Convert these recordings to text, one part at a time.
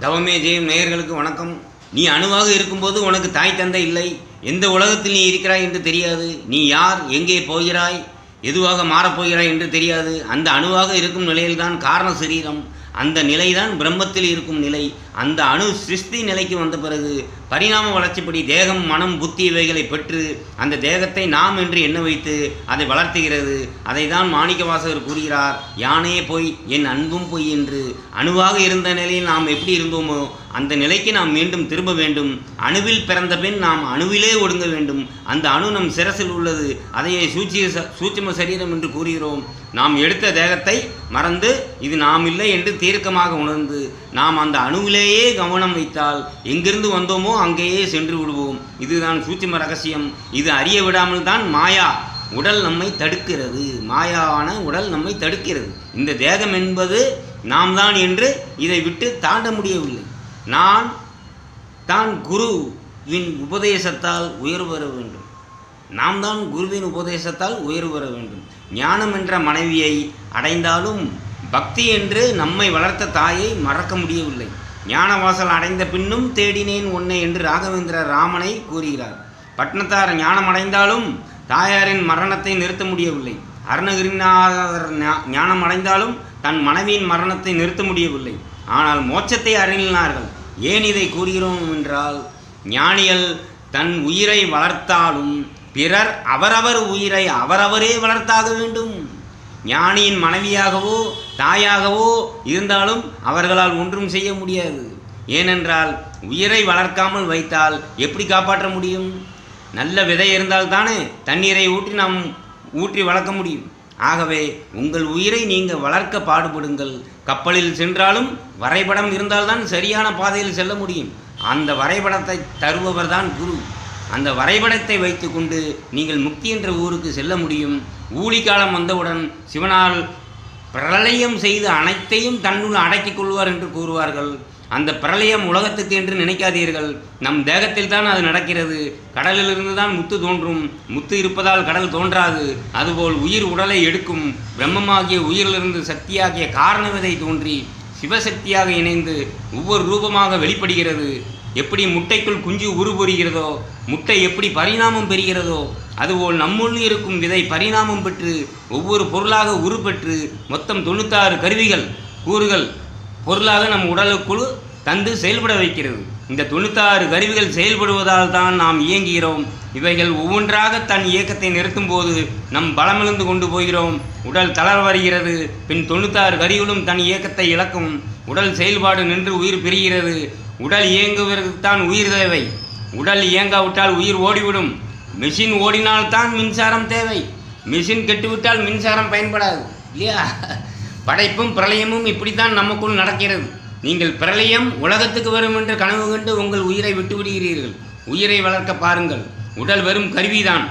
தவமே ஜெயம் நேயர்களுக்கு வணக்கம். நீ அணுவாக இருக்கும்போது உனக்கு தாய் தந்தை இல்லை. எந்த உலகத்தில் நீ இருக்கிறாய் என்று தெரியாது. நீ யார்? எங்கே போகிறாய்? எதுவாக மாறப்போகிறாய் என்று தெரியாது. அந்த அணுவாக இருக்கும் நிலையில்தான் காரண சரீரம். அந்த நிலைதான் பிரம்மத்தில் இருக்கும் நிலை. அந்த அணு சிருஷ்டி நிலைக்கு வந்த பிறகு பரிணாம வளர்ச்சிப்படி தேகம் மனம் புத்தி இவைகளை பெற்று அந்த தேகத்தை நாம் என்று எண்ண வைத்து அதை வளர்த்துகிறது. அதை தான் மாணிக்கவாசகர் கூறுகிறார் யானே பொய் என் அன்பும் பொய் என்று. அணுவாக இருந்த நிலையில் நாம் எப்படி இருந்தோமோ அந்த நிலைக்கு நாம் மீண்டும் திரும்ப வேண்டும். அணுவில் பிறந்த பின் நாம் அணுவிலே ஒடுங்க வேண்டும். அந்த அணு நம் சிரசில் உள்ளது. அதையே சூச்சிய ச- சரீரம் என்று கூறுகிறோம். நாம் எடுத்த தேகத்தை மறந்து இது நாம் இல்லை என்று தீர்க்கமாக உணர்ந்து நாம் அந்த அணுவிலே மேலேயே கவனம் வைத்தால் எங்கிருந்து வந்தோமோ அங்கேயே சென்று விடுவோம். இதுதான் சூத்திம ரகசியம். இது அறிய விடாமல் தான் மாயா உடல் நம்மை தடுக்கிறது. மாயாவான உடல் நம்மை தடுக்கிறது. இந்த தேகம் என்பது நாம் தான் என்று இதை விட்டு தாண்ட முடியவில்லை. நான் தான் குருவின் உபதேசத்தால் உயர்வு பெற வேண்டும். நாம் தான் குருவின் உபதேசத்தால் உயர்வு பெற வேண்டும். ஞானம் என்ற மனைவியை அடைந்தாலும் பக்தி என்று நம்மை வளர்த்த தாயை மறக்க முடியவில்லை. ஞானவாசல் அடைந்த பின்னும் தேடினேன் உன்னை என்று ராகவேந்திர ராமனை கூறுகிறார். பட்னத்தார் ஞானம் அடைந்தாலும் தாயாரின் மரணத்தை நிறுத்த முடியவில்லை. அருணகிரிநாதர் ஞானம் அடைந்தாலும் தன் மனைவியின் மரணத்தை நிறுத்த முடியவில்லை. ஆனால் மோட்சத்தை அருளினார்கள் ஏன் இதை கூறுகிறோம் என்றால் ஞானிகள் தன் உயிரை வளர்த்தாலும் பிறர் அவரவர் உயிரை அவரவரே வளர்த்தாக வேண்டும். ஞானியின் மனைவியாகவோ தாயாகவோ இருந்தாலும் அவர்களால் ஒன்றும் செய்ய முடியாது. ஏனென்றால் உயிரை வளர்க்காமல் வைத்தால் எப்படி காப்பாற்ற முடியும்? நல்ல விதை இருந்தால் தானே தண்ணீரை ஊற்றி நாம் ஊற்றி வளர்க்க முடியும். ஆகவே உங்கள் உயிரை நீங்கள் வளர்க்க பாடுபடுங்கள். கப்பலில் சென்றாலும் வரைபடம் இருந்தால்தான் சரியான பாதையில் செல்ல முடியும். அந்த வரைபடத்தை தருபவர் தான் குரு. அந்த வரைபடத்தை வைத்துக்கொண்டு நீங்கள் முக்தி என்ற ஊருக்கு செல்ல முடியும். ஊழி காலம் வந்தவுடன் சிவனால் பிரளயம் செய்து அனைத்தையும் தன்னுள் அடக்கிக் கொள்வார் என்று கூறுவார்கள். அந்த பிரளயம் உலகத்துக்கு என்று நினைக்காதீர்கள். நம் தேகத்தில் தான் அது நடக்கிறது. கடலிலிருந்து தான் முத்து தோன்றும். முத்து இருப்பதால் கடல் தோன்றாது. அதுபோல் உயிர் உடலை எடுக்கும். பிரம்மமாகிய உயிரிலிருந்து சக்தியாகிய காரண விதை தோன்றி சிவசக்தியாக இணைந்து ஒவ்வொரு ரூபமாக வெளிப்படுகிறது. எப்படி முட்டைக்குள் குஞ்சு உருபுரிகிறதோ முட்டை எப்படி பரிணாமம் பெறுகிறதோ அதுபோல் நம்முள் இருக்கும் விதை பரிணாமம் பெற்று ஒவ்வொரு பொருளாக உருப்பெற்று மொத்தம் தொண்ணூத்தாறு கருவிகள் கூறுகள் பொருளாக நம் உடலுக்குள் தந்து செயல்பட வைக்கிறது. இந்த தொண்ணூத்தாறு கருவிகள் செயல்படுவதால் தான் நாம் இயங்குகிறோம். இவைகள் ஒவ்வொன்றாக தன் இயக்கத்தை நிறுத்தும் போது நம் பலமிழந்து கொண்டு போகிறோம். உடல் தளர வருகிறது பின் தொண்ணூத்தாறு கருவிகளும் தன் இயக்கத்தை இழக்கும். உடல் செயல்பாடு நின்று உயிர் பிரிகிறது. உடல் இயங்குவதற்குத்தான் உயிர் தேவை. உடல் இயங்காவிட்டால் உயிர் ஓடிவிடும். மிஷின் ஓடினால்தான் மின்சாரம் தேவை. மிஷின் கெட்டுவிட்டால் மின்சாரம் பயன்படாது. இல்லையா? படைப்பும் பிரளயமும் இப்படித்தான் நமக்குள் நடக்கிறது. நீங்கள் பிரளயம் உலகத்துக்கு வரும் என்று கனவு கண்டு உங்கள் உயிரை விட்டுவிடுகிறீர்கள். உயிரை வளர்க்க பாருங்கள். உடல் வெறும் கருவிதான்.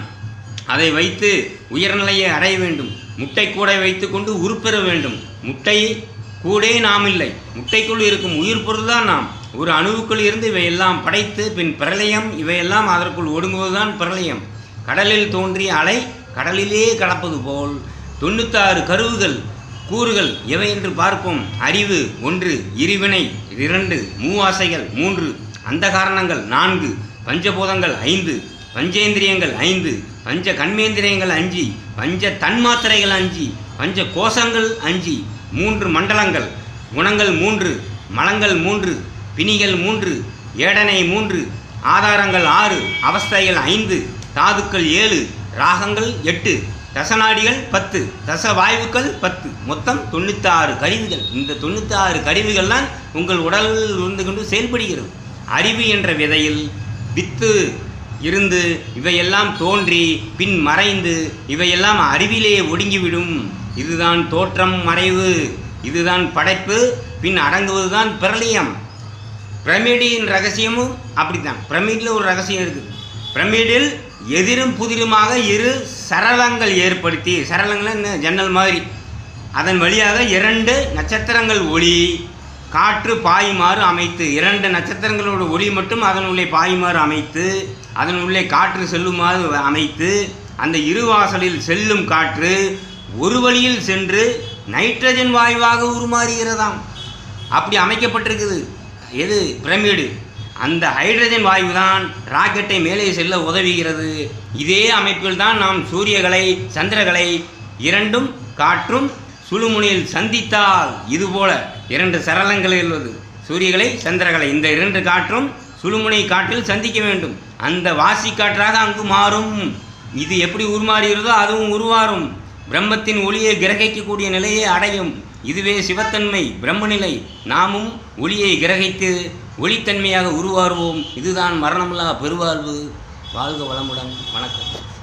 அதை வைத்து உயர்நிலையை அடைய வேண்டும். முட்டை கூடை வைத்துக்கொண்டு உருப்பெற வேண்டும். முட்டை கூடே நாம் இல்லை. முட்டைக்குள் இருக்கும் உயிர் பொருள் தான் நாம். ஒரு அணுவுக்குள் இருந்து இவையெல்லாம் படைத்து பின் பிரளயம் இவையெல்லாம் அதற்குள் ஒடுங்குவதுதான் பிரளயம். கடலில் தோன்றிய அலை கடலிலே கலப்பது போல். தொண்ணூத்தாறு கருவுகள் கூறுகள் எவை என்று பார்ப்போம். அறிவு ஒன்று இருவினை இரண்டு மூவாசைகள் மூன்று அந்த காரணங்கள் நான்கு பஞ்சபூதங்கள் ஐந்து பஞ்சேந்திரியங்கள் ஐந்து பஞ்ச கண்மேந்திரியங்கள் அஞ்சு பஞ்ச தன்மாத்திரைகள் அஞ்சு பஞ்ச கோஷங்கள் அஞ்சு மூன்று மண்டலங்கள். குணங்கள் மூன்று மலங்கள் மூன்று பிணிகள் மூன்று ஏடனை மூன்று ஆதாரங்கள் ஆறு அவஸ்தைகள் ஐந்து தாதுக்கள் ஏழு ராகங்கள் எட்டு தசநாடிகள் பத்து தச வாயுக்கள் பத்து. மொத்தம் தொண்ணூத்தாறு கருவிகள். இந்த தொண்ணூத்தாறு கருவிகள் தான் உங்கள் உடலில் இருந்து கொண்டு செயல்படுகிறது. அறிவு என்ற விதையில் வித்து இருந்து இவையெல்லாம் தோன்றி பின் மறைந்து இவையெல்லாம் அறிவிலே ஒடுங்கிவிடும். இதுதான் தோற்றம் மறைவு இதுதான் படைப்பு பின் அடங்குவது தான் பிரளயம். பிரமிடின் ரகசியமும் அப்படித்தான். பிரமிடில் ஒரு ரகசியம் இருக்குது பிரமிடில் எதிரும் புதிருமாக இரு சரளங்கள் ஏற்படுத்தி சரளங்கள் என்ன? ஜன்னல் மாதிரி. அதன் வழியாக இரண்டு நட்சத்திரங்கள் ஒளி காற்று பாயுமாறு அமைத்து இரண்டு நட்சத்திரங்களோட ஒளி மட்டும் அதன் உள்ளே பாயுமாறு அமைத்து அதன் உள்ளே காற்று செல்லுமாறு அமைத்து அந்த இருவாசலில் செல்லும் காற்று ஒரு வழியில் சென்று நைட்ரஜன் வாயுவாக உருமாறுகிறதாம். அப்படி அமைக்கப்பட்டிருக்குது. எது? பிரமிடு. அந்த ஹைட்ரஜன் வாயு தான் ராக்கெட்டை மேலே செல்ல உதவுகிறது. இதே அமைப்பில் தான் நாம் சூரியகளை சந்திரகளை இரண்டும் காற்றும் சுழுமுனையில் சந்தித்தால் இதுபோல இரண்டு சரளங்கள் உள்ளது. சூரியகளை சந்திரகளை இந்த இரண்டு காற்றும் சுழுமுனை காற்றில் சந்திக்க வேண்டும். அந்த வாசி காற்றாக அங்கு மாறும். இது எப்படி உருமாறுகிறதோ அதுவும் உருவாறும். பிரம்மத்தின் ஒளியை கிரகிக்கக்கூடிய நிலையை அடையும். இதுவே சிவத்தன்மை பிரம்மநிலை. நாமும் ஒளியை கிரகித்து ஒளித்தன்மையாக உருவாருவோம். இதுதான் மரணமில்லா பெருவாழ்வு. வாழ்க வளமுடன். வணக்கம்.